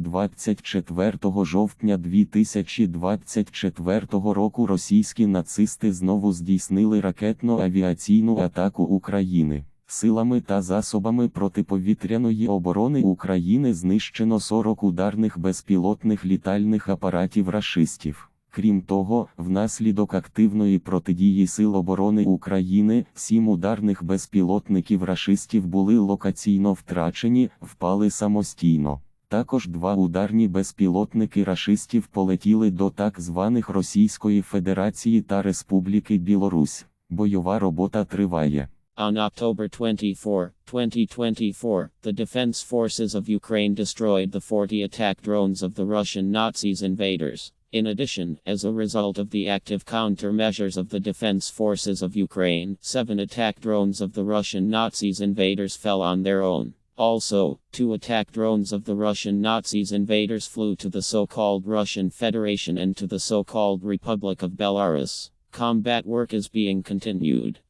24 жовтня 2024 року російські нацисти знову здійснили ракетно-авіаційну атаку України. Силами та засобами протиповітряної оборони України знищено 40 ударних безпілотних літальних апаратів рашистів. Крім того, внаслідок активної протидії Сил оборони України, сім ударних безпілотників рашистів були локаційно втрачені, впали самостійно. Також два ударні безпілотники рашистів полетіли до так званих Російської Федерації та Республіки Білорусь. Бойова робота триває. On October 24, 2024, the Defense Forces of Ukraine destroyed the 40 attack drones of the Russian Nazis invaders. In addition, as a result of the active countermeasures of the Defense Forces of Ukraine, seven attack drones of the Russian Nazis invaders fell on their own. Also, two attack drones of the Russian Nazis invaders flew to the so called Russian Federation and to the so called Republic of Belarus. Combat work is being continued.